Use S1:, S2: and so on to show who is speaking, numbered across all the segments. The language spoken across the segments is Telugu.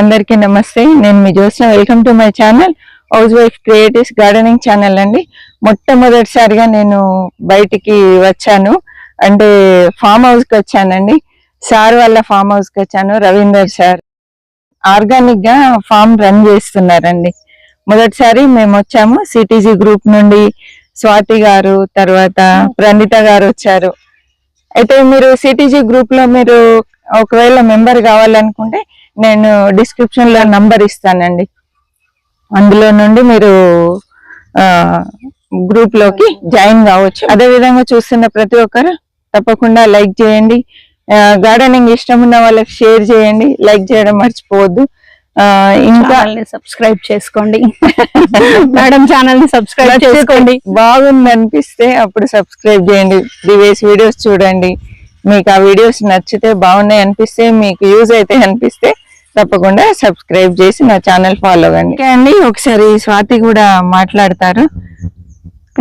S1: అందరికీ నమస్తే. నేను మీ Jyotsna. Welcome to my channel housewife creatives gardening channel అండి. మొట్టమొదటిసారిగా నేను బయటికి వచ్చాను. అంటే ఫామ్ హౌస్కి వచ్చానండి. సార్ వాళ్ళ ఫామ్ హౌస్కి వచ్చాను రవీందర్ సార్ ఆర్గానిక్గా ఫామ్ రన్ చేస్తున్నారండి. మొదటిసారి మేము వచ్చాము సిటీజీ గ్రూప్ నుండి. స్వాతి గారు తర్వాత ప్రణిత గారు వచ్చారు. అయితే మీరు సిటీజీ గ్రూప్లో మీరు ఒకవేళ మెంబర్ కావాలనుకుంటే నేను డిస్క్రిప్షన్లో నంబర్ ఇస్తానండి. అందులో నుండి మీరు గ్రూప్లోకి జాయిన్ కావచ్చు. అదే విధంగా చూస్తున్న ప్రతి ఒక్కరు తప్పకుండా లైక్ చేయండి. గార్డెనింగ్ ఇష్టం ఉన్న వాళ్ళకి షేర్ చేయండి. లైక్ చేయడం మర్చిపోవద్దు. ఇంకా
S2: సబ్స్క్రైబ్ చేసుకోండి. మేడం ఛానల్ని సబ్స్క్రైబ్ చేసుకోండి.
S1: బాగుంది అనిపిస్తే అప్పుడు సబ్స్క్రైబ్ చేయండి. ప్రీవియస్ వీడియోస్ చూడండి. మీకు ఆ వీడియోస్ నచ్చితే బాగున్నాయి అనిపిస్తే మీకు యూజ్ అయితే అనిపిస్తే తప్పకుండా సబ్స్క్రైబ్ చేసి నా ఛానల్ ఫాలో అవ్వండి. అండి ఒకసారి స్వాతి కూడా మాట్లాడతారు.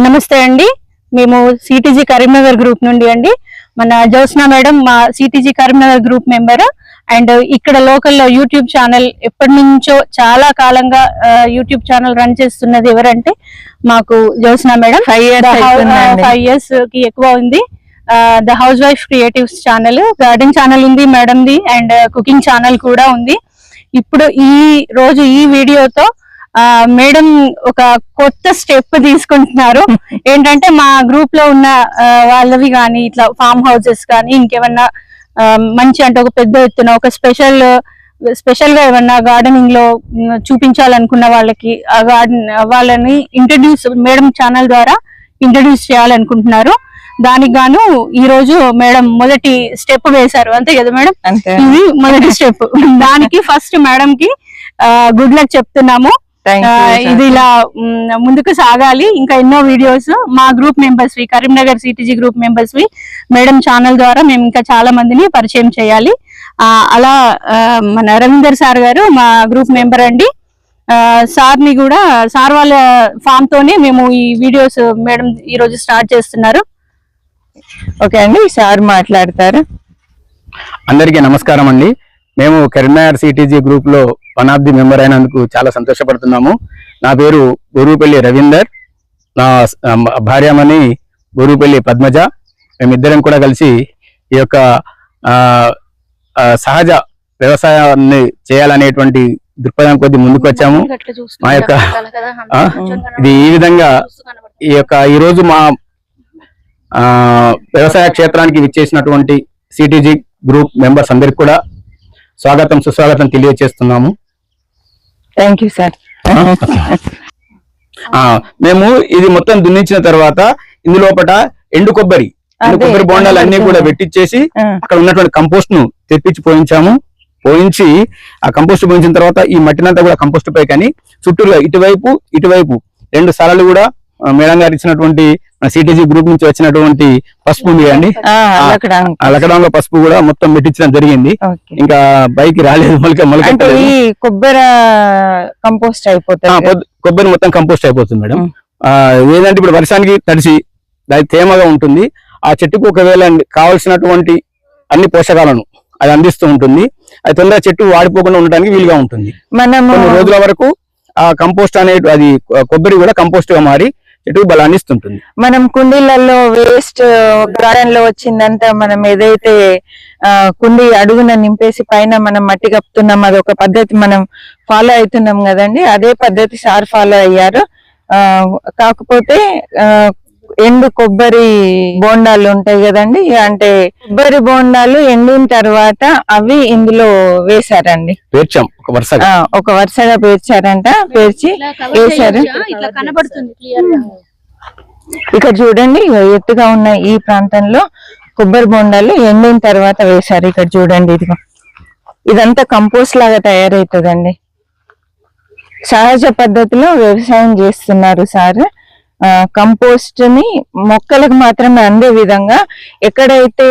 S2: నమస్తే అండి మేము సిటీజీ కరీంనగర్ గ్రూప్ నుండి అండి. మన జ్యోత్స్న మేడం మా సిటీజీ కరీంనగర్ గ్రూప్ మెంబర్. అండ్ ఇక్కడ లోకల్లో యూట్యూబ్ ఛానల్ ఎప్పటి నుంచో చాలా కాలంగా యూట్యూబ్ ఛానల్ రన్ చేస్తున్నది ఎవరంటే మాకు Jyotsna madam.
S1: Five years
S2: five ఇయర్స్కి ఎక్కువ ఉంది. The housewife creatives channel garden channel ఉంది madam the and cooking channel కూడా ఉంది. ఇప్పుడు ఈ రోజు ఈ వీడియోతో మేడం ఒక కొత్త స్టెప్ తీసుకుంటున్నారు. ఏంటంటే మా గ్రూప్లో ఉన్న వాళ్ళవి కానీ ఇట్లా ఫామ్ హౌసెస్ కానీ ఇంకేమన్నా మంచి అంటే ఒక పెద్ద ఎత్తున ఒక స్పెషల్ స్పెషల్గా ఏమన్నా గార్డెనింగ్లో చూపించాలనుకున్న వాళ్ళకి ఆ గార్డెన్ వాళ్ళని ఇంట్రడ్యూస్ మేడం ఛానల్ ద్వారా ఇంట్రడ్యూస్ చేయాలనుకుంటున్నారు. దానికి గాను ఈ రోజు మేడం మొదటి స్టెప్ వేశారు. అంతే కదా మేడం? ఇది మొదటి స్టెప్. దానికి ఫస్ట్ మేడం కి గుడ్ లక్ చెప్తున్నాము. ఇది ఇలా ముందుకు సాగాలి. ఇంకా ఎన్నో వీడియోస్ మా గ్రూప్ మెంబర్స్ వి కరీంనగర్ సిటీజీ గ్రూప్ మెంబర్స్ వి మేడం ఛానల్ ద్వారా మేము ఇంకా చాలా మందిని పరిచయం చేయాలి. ఆ, అలా మన రవీందర్ సార్ గారు మా గ్రూప్ మెంబర్ అండి. సార్ని కూడా సార్ వాళ్ళ ఫామ్ తోనే మేము ఈ వీడియోస్ మేడం ఈ రోజు స్టార్ట్ చేస్తున్నారు.
S1: ఓకే అండి సార్ మాట్లాడతారు.
S3: అందరికీ నమస్కారం అండి. మేము కరీంనగర్ సిటీజీ గ్రూప్లో వన్ ఆఫ్ ది మెంబర్ అయినందుకు చాలా సంతోషపడుతున్నాము. నా పేరు బొరుపల్లి రవీందర్. నా ఆ, భార్యమణి బొరుపల్లి పద్మజ. మేమిద్దరం కూడా కలిసి ఈ యొక్క సహజ వ్యవసాయాన్ని చేయాలనేటువంటి దృక్పథం కొద్ది ముందుకు వచ్చాము మా యొక్క ఇది ఈ విధంగా ఈ యొక్క ఈ రోజు మా వ్యవసాయ క్షేత్రానికి విచ్చేసినటువంటి సిటీజీ గ్రూప్ మెంబర్స్ అందరికి కూడా స్వాగతం సుస్వాగతం తెలియజేస్తున్నాము
S1: థ్యాంక్ యూ సార్
S3: ఆ? మేము ఇది మొత్తం దున్నించిన తర్వాత ఇందులోపట ఎండు కొబ్బరి ఎండు కొబ్బరి బోండాలు అన్ని కూడా. పెట్టించేసి అక్కడ ఉన్నటువంటి కంపోస్ట్ను తెప్పించి పోయించాము. పోయించి ఆ కంపోస్ట్ పోయించిన తర్వాత ఈ మట్టినంతా కూడా కంపోస్ట్ పై కానీ చుట్టూరుగా ఇటువైపు ఇటువైపు రెండు స్థలాలు కూడా మేడం గారు ఇచ్చినటువంటి సిటీజీ గ్రూప్ నుంచి వచ్చినటువంటి పసుపు ఉంది అండి
S1: అక్కడ
S3: ఆ లకడంలో పసుపు కూడా మొత్తం పెట్టించడం జరిగింది. ఇంకా బైక్ రాలేదు మొలక
S1: ఈ కొబ్బరి కంపోస్ట్ అయిపోతుంది.
S3: కొబ్బరి మొత్తం కంపోస్ట్ అయిపోతుంది మేడం. ఏంటంటే ఇప్పుడు వర్షానికి తడిసి అది తేమగా ఉంటుంది. ఆ చెట్టుకు ఒకవేళ కావలసినటువంటి అన్ని పోషకాలను అది అందిస్తూ ఉంటుంది. అది తొందరగా చెట్టు వాడిపోకుండా ఉండడానికి వీలుగా ఉంటుంది. కొన్ని రోజుల వరకు ఆ కంపోస్ట్ అనే అది కొబ్బరి కూడా కంపోస్ట్గా మారి చెట్టుకు బలాన్ని ఇస్తుంటుంది?
S1: మనం కుండీలలో వేస్ట్ uh, గార్డెన్లో వచ్చిందంతా మనం ఏదైతే ఆ, కుండీ అడుగున నింపేసి పైన మనం మట్టి కప్పుతున్నాం అది ఒక పద్ధతి మనం ఫాలో అవుతున్నాం కదండి. అదే పద్ధతి సార్ ఫాలో అయ్యారు. ఆ, కాకపోతే ఆ, ఎండు కొబ్బరి బోండాలు ఉంటాయి కదండి. అంటే కొబ్బరి బోండాలు ఎండిన తర్వాత అవి ఇందులో వేశారండి.
S3: పేర్చాం ఒక వరుసగా.
S1: ఆ, ఒక వరుసగా పేర్చారంట. పేర్చి వేశారు.
S2: ఇట్లా కనబడుతుంది క్లియర్గా.
S1: ఇక్కడ చూడండి ఇగో ఎత్తుగా ఉన్న ఈ ప్రాంతంలో కొబ్బరి బొండాలు ఎండిన తర్వాత వేశారు. ఇక్కడ చూడండి ఇదిగో. ఇదంతా కంపోస్ట్ లాగా తయారవుతుందండి సహజ పద్ధతిలో వ్యవసాయం చేస్తున్నారు సార్. కంపోస్ట్ని మొక్కలకు మాత్రమే అందే విధంగా ఎక్కడైతే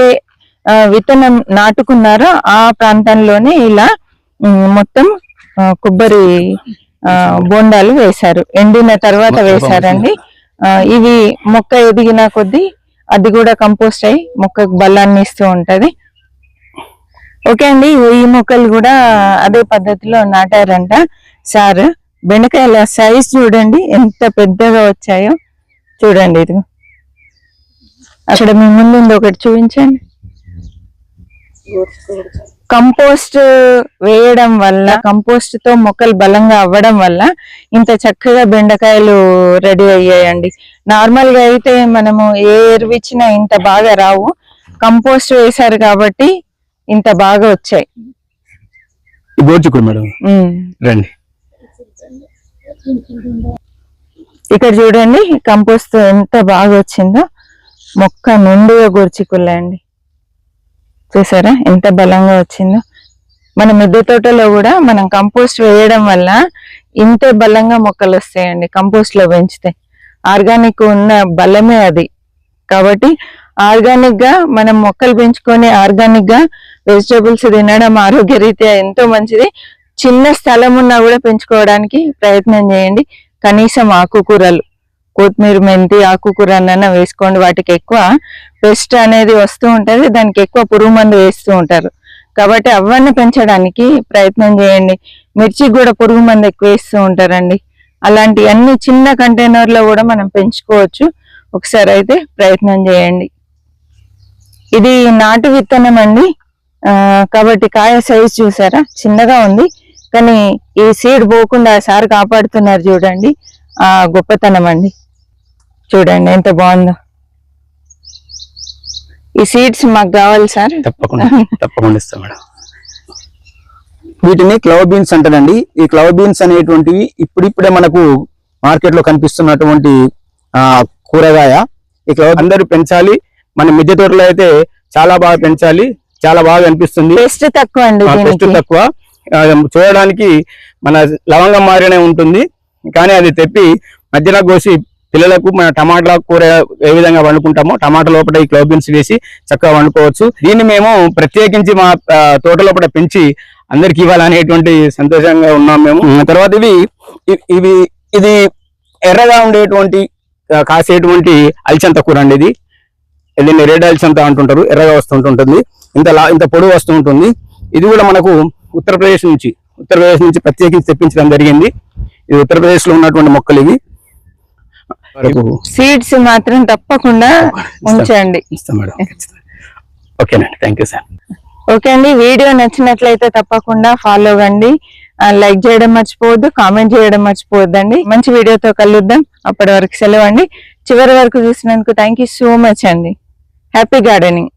S1: విత్తనం నాటుకున్నారో ఆ ప్రాంతంలోనే ఇలా మొత్తం కొబ్బరి బోండాలు వేశారు. ఎండిన తర్వాత వేశారండి. ఇవి మొక్క ఎదిగిన కొద్దీ అది కూడా కంపోస్ట్ అయి మొక్కకు బలాన్ని ఇస్తూ ఉంటది. ఓకే అండి ఈ మొక్కలు కూడా అదే పద్ధతిలో నాటారంట సార్. బెండకాయల సైజ్ చూడండి ఎంత పెద్దగా వచ్చాయో చూడండి ఇది అక్కడ మీ ముందు ఒకటి చూపించండి. కంపోస్ట్ వేయడం వల్ల కంపోస్ట్తో మొక్కలు బలంగా అవ్వడం వల్ల ఇంత చక్కగా బెండకాయలు రెడీ అయ్యాయండి. నార్మల్గా అయితే మనము ఏ ఎరువు ఇచ్చినా ఇంత బాగా రావు. కంపోస్ట్ వేశారు కాబట్టి ఇంత బాగా వచ్చాయి.
S3: మేడం. రండి.
S1: ఇక్కడ చూడండి కంపోస్ట్ ఎంత బాగా వచ్చిందో. మొక్క నిండుగా గుర్చికుళ్ళండి చూసారా ఎంత బలంగా వచ్చిందో. మన మిద్దె తోటలో కూడా మనం కంపోస్ట్ వేయడం వల్ల ఇంతే బలంగా మొక్కలు వస్తాయండి కంపోస్ట్లో పెంచితే. ఆర్గానిక్ ఉన్న బలమే అది. కాబట్టి ఆర్గానిక్గా మనం మొక్కలు పెంచుకొని ఆర్గానిక్గా వెజిటేబుల్స్ తినడం ఆరోగ్య రీత్యా ఎంతో మంచిది. చిన్న స్థలం ఉన్నా కూడా పెంచుకోవడానికి ప్రయత్నం చేయండి. కనీసం ఆకుకూరలు కొత్తిమీర మెంతి ఆకుకూర అన్న వేసుకోండి. వాటికి ఎక్కువ పెస్ట్ అనేది వస్తూ ఉంటుంది. దానికి ఎక్కువ పురుగు మందు వేస్తూ ఉంటారు. కాబట్టి అవన్నీ పెంచడానికి ప్రయత్నం చేయండి. మిర్చికి కూడా పురుగు మందు ఎక్కువ వేస్తూ ఉంటారండి. అలాంటి అన్ని చిన్న కంటైనర్లో కూడా మనం పెంచుకోవచ్చు. ఒకసారి అయితే ప్రయత్నం చేయండి. ఇది నాటు విత్తనం అండి. కాబట్టి కాయ సైజ్ చూసారా? చిన్నగా ఉంది. కానీ ఈ సీడ్ పోకుండా సార్ కాపాడుతున్నారు చూడండి. ఆ గొప్పతనం అండి. చూడండి ఎంత బాగుందో. ఈ సీడ్స్ మాకు కావాలి సార్.
S3: తప్పకుండా తప్పకుండా ఇస్తాం మేడం. వీటిని క్లవ్ బీన్స్ అంటారండి. ఈ క్లవ్ బీన్స్ అనేటువంటివి ఇప్పుడిప్పుడే మనకు మార్కెట్లో కనిపిస్తున్నటువంటి ఆ కూరగాయ. ఈ క్లవ్ అందరూ పెంచాలి. మన మిద్దె తోటలో అయితే చాలా బాగా పెంచాలి. చాలా బాగా అనిపిస్తుంది.
S1: టేస్ట్ తక్కువ అండి దీనికి.
S3: తక్కువ. చూడడానికి మన లవంగం మారినే ఉంటుంది. కానీ అది తెప్పి మధ్యలో కోసి పిల్లలకు మన టమాటా కూర ఏ విధంగా వండుకుంటామో టమాటా లోపల ఈ క్లోబిన్స్ వేసి చక్కగా వండుకోవచ్చు. దీన్ని మేము ప్రత్యేకించి మా తోట లోపల పెంచి అందరికి ఇవ్వాలనేటువంటి సంతోషంగా ఉన్నాం మేము. తర్వాత ఇవి ఇవి ఇది ఎర్రగా ఉండేటువంటి కాసేటువంటి అల్చంత కూర అండి ఇది. దీన్ని రెడ్ అల్చంత అంటుంటారు ఎర్రగా వస్తుంటుంటుంది. ఇంత లా ఇంత పొడవు వస్తూ ఉంటుంది ఇది కూడా మనకు ఉత్తరప్రదేశ్ నుంచి ఉత్తరప్రదేశ్ నుంచి ప్రత్యేకించి తెప్పించడం జరిగింది. ఇది ఉత్తరప్రదేశ్లో ఉన్నటువంటి మొక్కలు ఇవి.
S1: సీడ్స్ మాత్రం తప్పకుండా ఉంచండి.
S3: ఓకేనండి థ్యాంక్ యూ సార్.
S1: ఓకే అండి వీడియో నచ్చినట్లయితే తప్పకుండా ఫాలో అవ్వండి. లైక్ చేయడం మర్చిపోవద్దు కామెంట్ చేయడం మర్చిపోవద్దండి. మంచి వీడియోతో కలుద్దాం. అప్పటి వరకు సెలవు అండి. చివరి వరకు చూసినందుకు థ్యాంక్ యూ సో మచ్ అండి. Happy gardening.